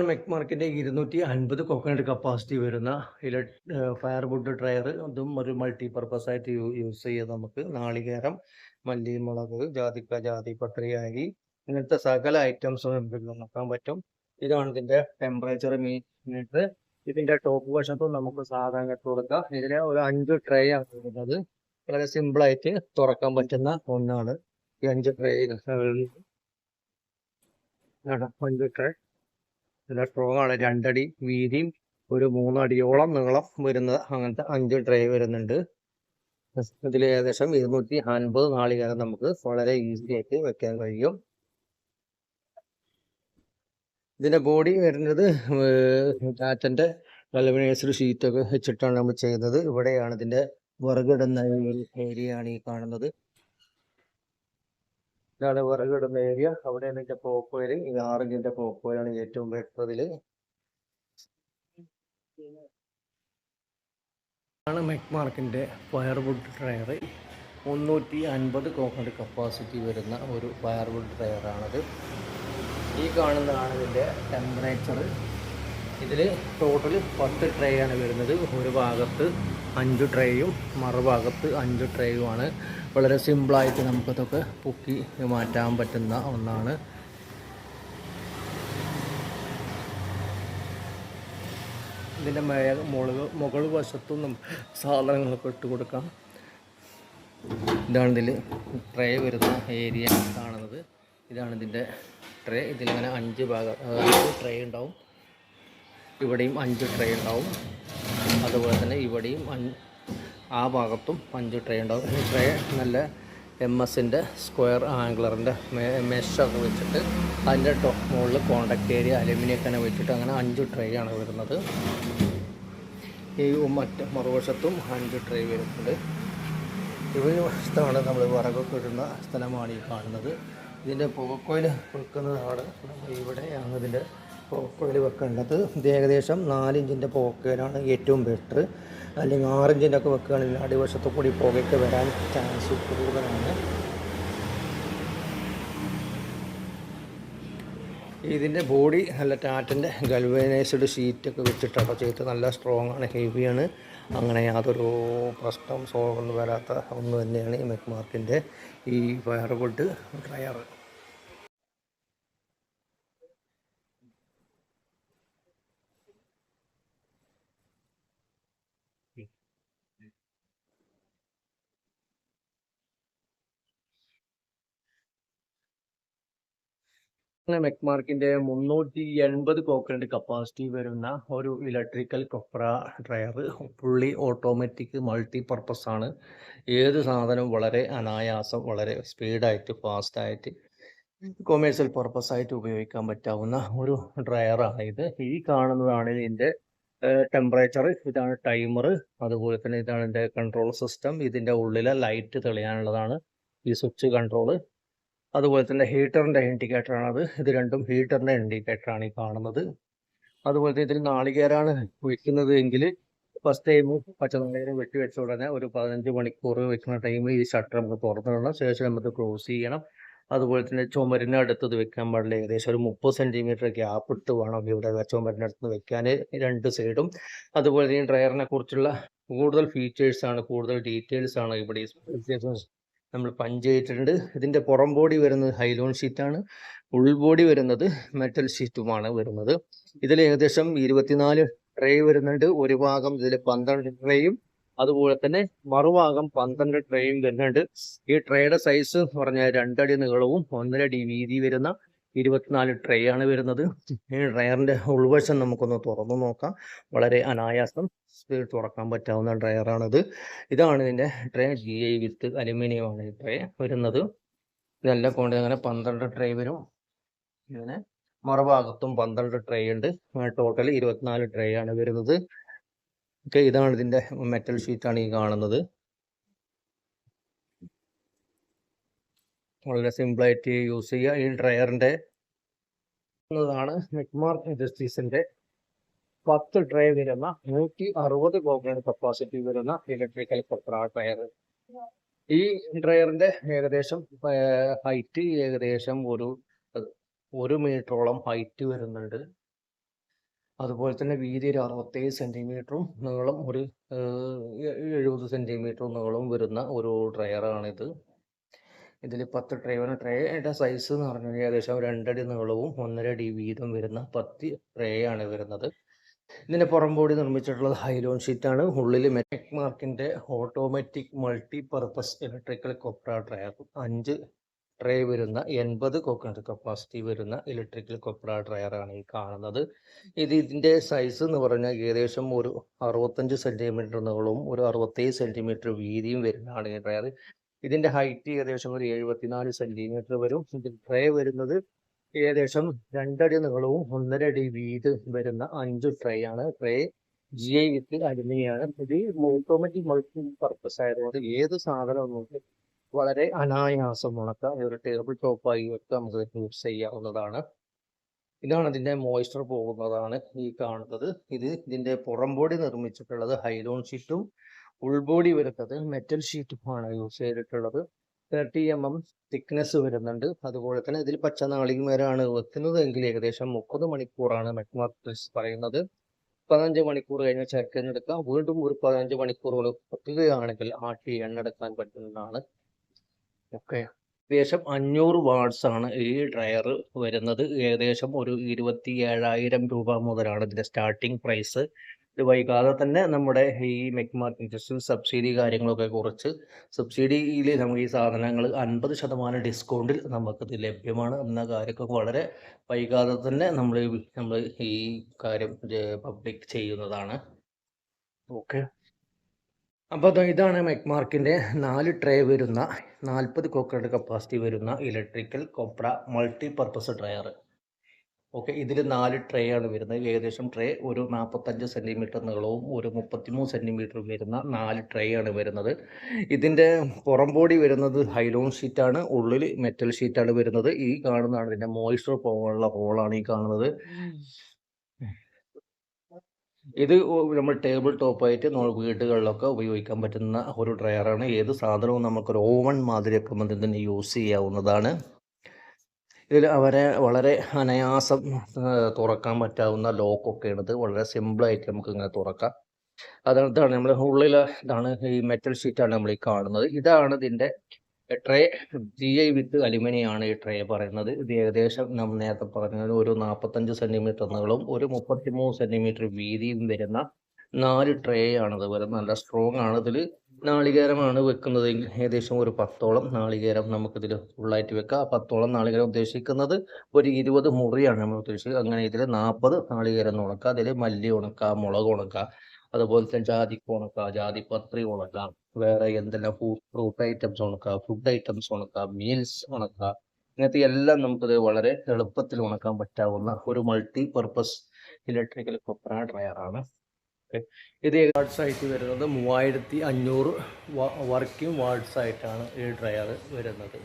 മെക്മാർക്കിന്റെ ഇരുന്നൂറ്റി അൻപത് coconut capacity വരുന്ന ഇല ഫയർ വുഡ് ഡ്രയർ അതും ഒരു മൾട്ടി പർപ്പസ് ആയിട്ട് യൂസ് ചെയ്ത് നമുക്ക്. നാളികേരം മല്ലി മുളക് ജാതിക്ക ജാതി പത്രി അരി ഇങ്ങനത്തെ സകല ഐറ്റംസും നമുക്ക് നോക്കാൻ പറ്റും. ഇതാണ് ഇതിന്റെ ടെമ്പറേച്ചർ മീറ്റർ ഇതിന്റെ ടോപ്പ് വശത്തും നമുക്ക് സാധാരണ കൊടുക്കാം. ഇതിന് ഒരു അഞ്ച് ട്രേ ആണ് വരുന്നത് വളരെ സിമ്പിളായിട്ട് തുറക്കാൻ പറ്റുന്ന ഒന്നാണ്. ഈ അഞ്ച് ട്രേ അഞ്ച് ട്രേ നല്ല സ്ട്രോങ് ആണ്. രണ്ടടി വീതിയും ഒരു മൂന്നടിയോളം നീളം വരുന്ന അങ്ങനത്തെ അഞ്ച് ട്രേ വരുന്നുണ്ട്. ഇതിൽ ഏകദേശം ഇരുന്നൂറ്റി അൻപത് നാളികേരം നമുക്ക് വളരെ ഈസി ആയിട്ട് വെക്കാൻ കഴിയും. ഇതിന്റെ ബോഡി വരുന്നത് ടാറ്റന്റെ അലുമിനിയസ് ഷീറ്റൊക്കെ വെച്ചിട്ടാണ് നമ്മൾ ചെയ്യുന്നത്. ഇവിടെയാണ് ഇതിന്റെ വിറകിടുന്ന ഏരിയ ആണ് ഈ കാണുന്നത്. ഇതാണ് വിറകിടുന്ന ഏരിയ അവിടെയാണ് ഇതിന്റെ ഈ ഇത് ആറിഞ്ചിന്റെ പോക്കോയിലാണ് ഏറ്റവും ബെറ്റർ ഇതിൽ ആണ് മെക്മാർക്കിന്റെ ഫയർവുഡ് ഡ്രയർ മുന്നൂറ്റി അൻപത് കോക്കണ്ട് കപ്പാസിറ്റി വരുന്ന ഒരു ഫയർവുഡ് ഡ്രയറാണത് ഈ കാണുന്നതാണ് ഇതിന്റെ ടെമ്പറേച്ചർ ഇതിൽ ടോട്ടൽ പത്ത് ട്രേ ആണ് വരുന്നത്. ഒരു ഭാഗത്ത് അഞ്ച് ട്രേയും മറുഭാഗത്ത് അഞ്ച് ട്രേയുമാണ് വളരെ സിമ്പിളായിട്ട് നമുക്കതൊക്കെ പൊക്കി മാറ്റാൻ പറ്റുന്ന ഒന്നാണ്. ഇതിന്റെ മേ മുളക് മുകൾ വശത്തും നമുക്ക് സാധനങ്ങളൊക്കെ ഇട്ട് കൊടുക്കാം. ഇതാണ് ഇതിൽ ട്രേ വരുന്ന ഏരിയ കാണുന്നത്. ഇതാണ് ഇതിന്റെ ട്രേ ഇതിലിങ്ങനെ അഞ്ച് ഭാഗം ട്രേ ഉണ്ടാവും. ഇവിടെയും അഞ്ച് ട്രേ ഉണ്ടാവും. അതുപോലെ തന്നെ ഇവിടെയും ആ ഭാഗത്തും അഞ്ച് ട്രേ ഉണ്ടാവും. ഈ ട്രേ നല്ല എം എസിന്റെ സ്ക്വയർ ആംഗ്ലറിന്റെ മെഷൊക്കെ വെച്ചിട്ട് അതിന്റെ ടോപ്പ് മുകളിൽ കോണ്ടാക്ട് ഏരിയ അലുമിനിയൊക്കെ വെച്ചിട്ട് അങ്ങനെ അഞ്ച് ട്രേ ആണ് വരുന്നത്. ഈ മറ്റ് മറുവശത്തും അഞ്ച് ട്രേ വരുന്നുണ്ട്. ഇവിടെ വശത്താണ് നമ്മൾ വിറകൊക്കെ ഇടുന്ന സ്ഥലമാണ് ഈ കാണുന്നത്. ഇതിന്റെ പുകക്കോയിൽ കൊടുക്കുന്നതാണ് ഇവിടെയാണ് ഇതിന്റെ പുകക്കോയിൽ വെക്കേണ്ടത്. ഇത് ഏകദേശം നാലിഞ്ചിന്റെ പോക്കുകളാണ് ഏറ്റവും ബെറ്റർ അല്ലെങ്കിൽ ആറിഞ്ചിന്റെ ഒക്കെ വെക്കുകയാണെങ്കിൽ അടിവശത്തു കൂടി പുകയ്ക്ക് വരാൻ ചാൻസ് കൂടുതലാണ്. ഇതിന്റെ ബോഡി നല്ല ടാറ്റിന്റെ ഗൾവനൈസ്ഡ് ഷീറ്റൊക്കെ വെച്ചിട്ടാണ് ചെയ്ത് നല്ല സ്ട്രോങ് ആണ് ഹെവിയാണ് അങ്ങനെ യാതൊരു പ്രശ്നം സോൾവ് ഒന്നും വരാത്ത ഒന്ന് തന്നെയാണ് ഈ മെക്മാർക്കിന്റെ ഈ ഫയർ ഡ്രയർ മെക്മാർക്കിന്റെ മുന്നൂറ്റി എൺപത് കോക്കറിന്റെ കപ്പാസിറ്റി വരുന്ന ഒരു ഇലക്ട്രിക്കൽ കൊപ്ര dryer fully automatic multi purpose ആണ്. ഏത് സാധനവും വളരെ അനായാസം വളരെ സ്പീഡായിട്ട് ഫാസ്റ്റായിട്ട് കൊമേഴ്സ്യൽ പർപ്പസ് ആയിട്ട് ഉപയോഗിക്കാൻ പറ്റാവുന്ന ഒരു ഡ്രയറാണ് ഇത്. ഈ കാണുന്നതാണ് ഇതിന്റെ ടെമ്പറേച്ചർ ഇതാണ് ടൈമർ അതുപോലെ തന്നെ ഇതാണ് ഇതിന്റെ കൺട്രോൾ സിസ്റ്റം ഇതിന്റെ ഉള്ളിലെ ലൈറ്റ് തെളിയാനുള്ളതാണ്. ഈ സ്വിച്ച് കൺട്രോൾ അതുപോലെ തന്നെ ഹീറ്ററിന്റെ ഇൻഡിക്കേറ്ററാണ് അത് ഇത് രണ്ടും ഹീറ്ററിന്റെ ഇൻഡിക്കേറ്ററാണ് ഈ കാണുന്നത്. അതുപോലെ തന്നെ ഇതിൽ നാളികേരാണ് വയ്ക്കുന്നത് എങ്കിൽ ഫസ്റ്റ് ടൈം പച്ചനാളികേരം വെട്ടി വെച്ച ഉടനെ ഒരു പതിനഞ്ച് മണിക്കൂർ വെക്കുന്ന ടൈമിൽ ഈ ഷട്ടർ നമുക്ക് തുറന്നിടണം ശേഷം നമുക്ക് ക്ലോസ് ചെയ്യണം. അതുപോലെ തന്നെ ചുമരിന് അടുത്തത് വെക്കാൻ പാടില്ല. ഏകദേശം ഒരു മുപ്പത് സെന്റിമീറ്റർ ഗ്യാപ്പ് ഇട്ട് വേണം ഇവിടെ ചുമരിനടുത്ത് വെക്കാൻ രണ്ട് സൈഡും. അതുപോലെ തന്നെ ഡ്രയറിനെ കുറിച്ചുള്ള കൂടുതൽ ഫീച്ചേഴ്സ് ആണ് കൂടുതൽ ഡീറ്റെയിൽസ് ആണ് ഇവിടെ നമ്മൾ പഞ്ച് ചെയ്തിട്ടുണ്ട് ഇതിന്റെ പുറം ബോഡി വരുന്നത് ഹൈലോൺ ഷീറ്റാണ് ഉൾബോഡി വരുന്നത് മെറ്റൽ ഷീറ്റുമാണ് വരുന്നത്. ഇതിൽ ഏകദേശം ഇരുപത്തിനാല് ട്രേ വരുന്നുണ്ട്. ഒരു ഭാഗം ഇതിൽ പന്ത്രണ്ട് ട്രേയും അതുപോലെ തന്നെ മറുഭാഗം പന്ത്രണ്ട് ട്രേയും വരുന്നുണ്ട്. ഈ ട്രേയുടെ സൈസ് പറഞ്ഞാൽ രണ്ടടി നീളവും ഒന്നരടി വീതി വരുന്ന ഇരുപത്തിനാല് ട്രേ ആണ് വരുന്നത്. ഈ ഡ്രയറിന്റെ ഉൾവശം നമുക്കൊന്ന് തുറന്നു നോക്കാം. വളരെ അനായാസം തുറക്കാൻ പറ്റാവുന്ന ഡ്രയറാണിത് ഇതാണ് ഇതിന്റെ tray G I with aluminium ആണ് ഈ ട്രേ വരുന്നത്. ഇതെല്ലാം കൊണ്ട് അങ്ങനെ പന്ത്രണ്ട് ട്രേ വരും. ഇങ്ങനെ മറുഭാഗത്തും പന്ത്രണ്ട് ട്രേ ഉണ്ട്. ടോട്ടൽ ഇരുപത്തിനാല് ട്രേ ആണ് വരുന്നത്. ഓക്കെ ഇതാണ് ഇതിന്റെ മെറ്റൽ ഷീറ്റാണ് ഈ കാണുന്നത്. വളരെ സിമ്പിളായിട്ട് യൂസ് ചെയ്യുക. ഈ ഡ്രയറിന്റെ താണ് മിക്മാർ ഇൻഡസ്ട്രീസിന്റെ പത്ത് ട്രേ വരുന്ന നൂറ്റി അറുപത് കോക്കനട്ട് കപ്പാസിറ്റി വരുന്ന ഇലക്ട്രിക്കൽ കൊപ്ര ഡ്രയർ ഈ ഡ്രയറിന്റെ ഏകദേശം ഹൈറ്റ് ഏകദേശം ഒരു ഒരു മീറ്ററോളം ഹൈറ്റ് വരുന്നുണ്ട്. അതുപോലെ തന്നെ വീതി ഒരു അറുപത്തേഴ് സെന്റിമീറ്ററും നീളം ഒരു എഴുപത് സെന്റിമീറ്ററും നീളവും വരുന്ന ഒരു ഡ്രയറാണിത് ഇതിൽ പത്ത് ട്രേയാണ് ട്രേയുടെ സൈസ് എന്ന് പറഞ്ഞാൽ ഏകദേശം രണ്ടടി നീളവും ഒന്നര അടി വീതം വരുന്ന പത്ത് ട്രേ ആണ് വരുന്നത്. ഇതിന്റെ പുറംപോടി നിർമ്മിച്ചിട്ടുള്ളത് ഹൈലോൺ ഷീറ്റാണ് ഉള്ളിൽ മെറ്റക് മാർക്കിന്റെ ഓട്ടോമാറ്റിക് മൾട്ടി പർപ്പസ് ഇലക്ട്രിക്കൽ കൊപ്ര ട്രേ അഞ്ച് ട്രേ വരുന്ന എൺപത് കോക്കനട്ട് കപ്പാസിറ്റി വരുന്ന ഇലക്ട്രിക്കൽ കൊപ്ര ഡ്രയറാണ് ഈ കാണുന്നത്. ഇത് ഇതിന്റെ സൈസ് എന്ന് പറഞ്ഞാൽ ഏകദേശം ഒരു അറുപത്തഞ്ച് സെന്റിമീറ്റർ നീളവും ഒരു അറുപത്തേഴ് സെന്റിമീറ്റർ വീതിയും വരുന്നതാണ് ഈ ഡ്രയർ ഇതിന്റെ ഹൈറ്റ് ഏകദേശം ഒരു എഴുപത്തിനാല് സെന്റിമീറ്റർ വരും. ഇതിൽ ട്രേ വരുന്നത് ഏകദേശം രണ്ടടി നീളവും ഒന്നര അടി വീത് വരുന്ന അഞ്ച് ട്രേ ആണ്. ട്രേ ജി ഐ വിത്ത് അലുമിനിയാണ് ഇത് ഓട്ടോമാറ്റിക് മൾട്ടി പർപ്പസ് ആയതുകൊണ്ട് ഏത് സാധനവും നമുക്ക് വളരെ അനായാസം ഉണക്കാം ഒരു ടേബിൾ ടോപ്പായി ഒക്കെ നമുക്ക് യൂസ് ചെയ്യാവുന്നതാണ്. ഇതാണ് ഇതിന്റെ മോയ്സ്ചർ പോകുന്നതാണ് ഈ കാണുന്നത്. ഇത് ഇതിന്റെ പുറംബോഡി നിർമ്മിച്ചിട്ടുള്ളത് ഹൈലോൺ ഷീറ്റും ഉൾബോഡി വരുന്നത് മെറ്റൽ ഷീറ്റുമാണ് യൂസ് ചെയ്തിട്ടുള്ളത്. തേർട്ടി എം എം തിക്നെസ് വരുന്നുണ്ട്. അതുപോലെ തന്നെ ഇതിൽ പച്ച നാളികേരമാണ് വെക്കുന്നത് എങ്കിൽ ഏകദേശം മുപ്പത് മണിക്കൂറാണ് മെക്മാസ് പറയുന്നത്. പതിനഞ്ച് മണിക്കൂർ കഴിഞ്ഞ് എണ്ണെടുക്കാം വീണ്ടും ഒരു പതിനഞ്ച് മണിക്കൂറുകൾ വെക്കുകയാണെങ്കിൽ ആട്ടി എണ്ണെടുക്കാൻ പറ്റുന്നതാണ്. ഓക്കെ. ഏകദേശം അഞ്ഞൂറ് ആണ് ഈ ഡ്രയർ വരുന്നത്. ഏകദേശം ഒരു ഇരുപത്തി ഏഴായിരം രൂപ മുതലാണ് ഇതിന്റെ സ്റ്റാർട്ടിംഗ് പ്രൈസ് ഇത് വൈകാതെ തന്നെ നമ്മുടെ ഈ മെക്മാർക്ക് ഇൻഡസ്ട്രിയൽ സബ്സിഡി കാര്യങ്ങളൊക്കെ കുറച്ച് സബ്സിഡിയിൽ നമുക്ക് ഈ സാധനങ്ങൾ അൻപത് ശതമാനം ഡിസ്കൗണ്ടിൽ നമുക്കിത് ലഭ്യമാണ് എന്ന കാര്യമൊക്കെ വളരെ വൈകാതെ തന്നെ നമ്മൾ നമ്മൾ ഈ കാര്യം പബ്ലിക് ചെയ്യുന്നതാണ്. ഓക്കെ അപ്പോൾ ഇതാണ് മെക്മാർക്കിന്റെ നാല് ട്രേ വരുന്ന നാൽപ്പത് കോക്കനട്ട് കപ്പാസിറ്റി വരുന്ന ഇലക്ട്രിക്കൽ കൊപ്ര മൾട്ടി പർപ്പസ് ഡ്രയർ ഓക്കെ ഇതിൽ നാല് ട്രേ ആണ് വരുന്നത്. ഏകദേശം ട്രേ ഒരു നാൽപ്പത്തഞ്ച് സെന്റിമീറ്റർ നീളവും ഒരു മുപ്പത്തിമൂന്ന് സെന്റിമീറ്റർ വരുന്ന നാല് ട്രേ ആണ് വരുന്നത്. ഇതിന്റെ പുറംബോഡി വരുന്നത് ഹൈലോൺ ഷീറ്റാണ് ഉള്ളിൽ മെറ്റൽ ഷീറ്റാണ് വരുന്നത്. ഈ കാണുന്നതാണ് ഇതിന്റെ മോയ്സ്ചർ പോകാനുള്ള ഹോളാണ് ഈ കാണുന്നത്. ഇത് നമ്മൾ ടേബിൾ ടോപ്പായിട്ട് നമ്മൾ വീടുകളിലൊക്കെ ഉപയോഗിക്കാൻ പറ്റുന്ന ഒരു ഡ്രയറാണ്. ഏത് സാധനവും നമുക്കൊരു ഓവൻ മാതിരിയൊക്കെ നമുക്ക് തന്നെ യൂസ് ചെയ്യാവുന്നതാണ്. ഇതിൽ അവരെ വളരെ അനായാസം തുറക്കാൻ പറ്റാവുന്ന ലോക്കൊക്കെയാണ് ഇത് വളരെ സിമ്പിളായിട്ട് നമുക്ക് ഇങ്ങനെ തുറക്കാം. അതാണ് നമ്മൾ ഉള്ളിൽ ഇതാണ് ഈ മെറ്റൽ ഷീറ്റാണ് നമ്മൾ ഈ കാണുന്നത്. ഇതാണ് ഇതിന്റെ ട്രേ ജി ഐ വിത്ത് അലുമിനിയാണ് ഈ ട്രേ പറയുന്നത്. ഇത് ഏകദേശം നമ്മൾ നേരത്തെ പറഞ്ഞത് ഒരു നാൽപ്പത്തഞ്ച് സെന്റിമീറ്റർ നീളവും ഒരു മുപ്പത്തിമൂന്ന് സെന്റിമീറ്റർ വീതിയും വരുന്ന നാല് ട്രേ ആണിത് വരുന്നത് നല്ല സ്ട്രോങ് ആണ്. ഇതിൽ നാളികേരമാണ് വെക്കുന്നത്. ഏകദേശം ഒരു പത്തോളം നാളികേരം നമുക്കിതിൽ ഫുള്ളായിട്ട് വെക്കാം. പത്തോളം നാളികേരം ഉദ്ദേശിക്കുന്നത് ഒരു ഇരുപത് മുറിയാണ് നമ്മൾ ഉദ്ദേശിക്കുന്നത് അങ്ങനെ ഇതിൽ നാൽപ്പത് നാളികേരം ഉണക്കാം അതിൽ മല്ലി ഉണക്കാം മുളക് ഉണക്കാം. അതുപോലെ തന്നെ ഉണക്ക ഉണക്കാം ജാതിപത്രി ഉണക്കാം വേറെ എന്തെല്ലാം ഫ്രൂട്ട് ഐറ്റംസ് ഉണക്കാം ഫുഡ് ഐറ്റംസ് ഉണക്കാം മീൽസ് ഉണക്കാം ഇങ്ങനത്തെ എല്ലാം നമുക്കത് വളരെ എളുപ്പത്തിൽ ഉണക്കാൻ പറ്റാവുന്ന ഒരു മൾട്ടി പർപ്പസ് ഇലക്ട്രിക്കൽ കൊപ്ര ഡ്രയറാണ് ഇത് വാട്ട്സ് ആയിട്ട് വരുന്നത് മൂവായിരത്തി അഞ്ഞൂറ് വർക്കിംഗ് വാട്ട്സ് ആയിട്ടാണ് ഈ ഡ്രയർ വരുന്നത്.